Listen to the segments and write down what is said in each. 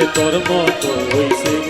আরে তোর মতো ওই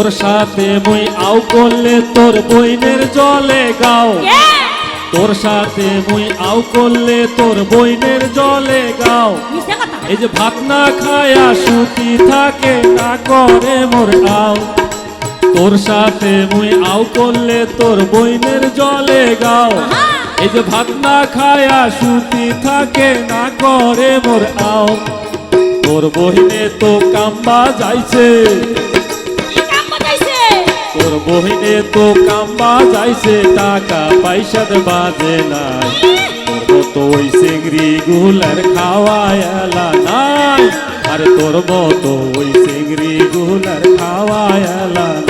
তোর সাথে মুই আউ করলে তোর বইনের জলে গাও। তোর সাথে মুই আউ করলে তোর বইনের জলে গাও। এই যে ভাত না খায়া সুতি থাকে না করে মোর আও। তোর সাথে মুই আউ করলে তোর বইনের জলে গাও। এই যে ভাত না খায়া সুতি থাকে না করে মোর আও। তোর বহিনে তো কাম্বা যাইছে। তোর বহিনে তো কাম্বা যাইছে, টাকা পয়সা বাজে নাই। তোর মতো ওই সিংড়ি গুলার খাওয়ায়ালা নাই। আর তোর মতো ওই সিংড়ি গুলার খাওয়ায়ালা নাই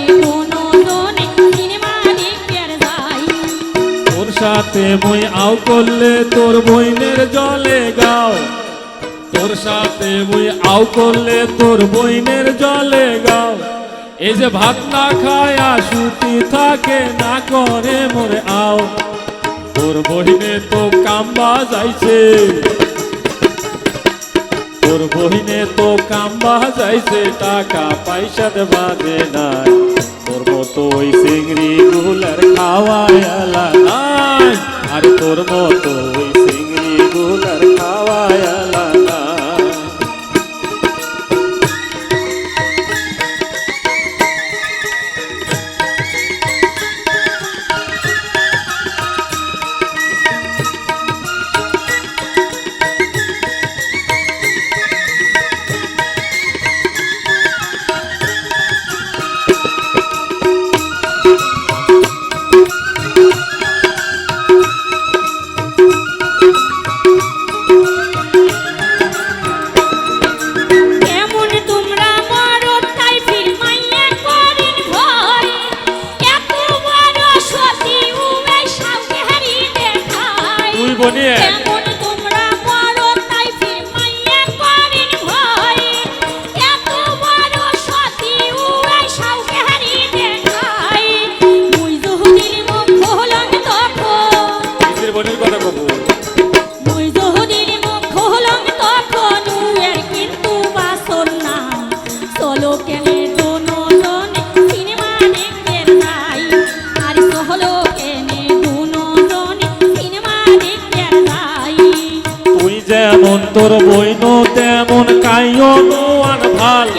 সাথে মুই আউ করলে তোর বইনের জলে গাও। তোর সাথে মুই আউ করলে তোর বইনের জলে গাও। এই যে ভাত না খায়া সুতি থাকে না করে মোরে আও। তোর বহিনে তো কাম্বা যাইছে তোর বহিনে তো কাম্বা যাইছে টাকা পয়সা বাজে নাই। তোর মতো ওই সিংড়ি গুলার খাওয়ায় আর তোর মতো ওই তোর বইন তেমন কাইও নোয়ান ভালো।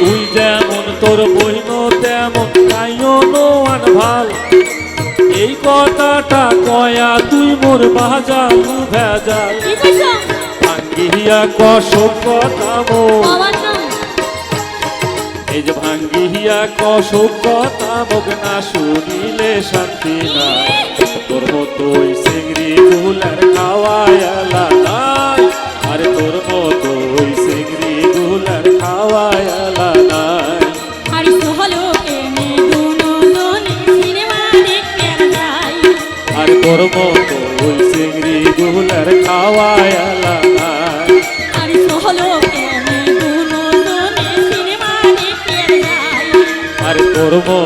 তুই যেমন তোর বইন তেমন কাইও নোয়ান ভালো। এই কথাটা কয়া তুই মোর বাজালু ভেজাল। ভাঙ্গিয়া কসব কথা মোর। এই যে ভাঙ্গিয়া কসব কথা মোক না শুনিলে শান্তি না তোর মতোই সিংড়ি গুলার খাওয়ায়ালা তোরগুলার খাওয়ায়ালা নাই। আর সহলো প্রেমে দুনো জনে সিনেমা দেখতে যাই। আর তোর মতোই সিংড়ি গুলার খাওয়ায়ালা নাই। আর সহলো প্রেমে দুনো জনে সিনেমা দেখতে যাই। আর তোর মতো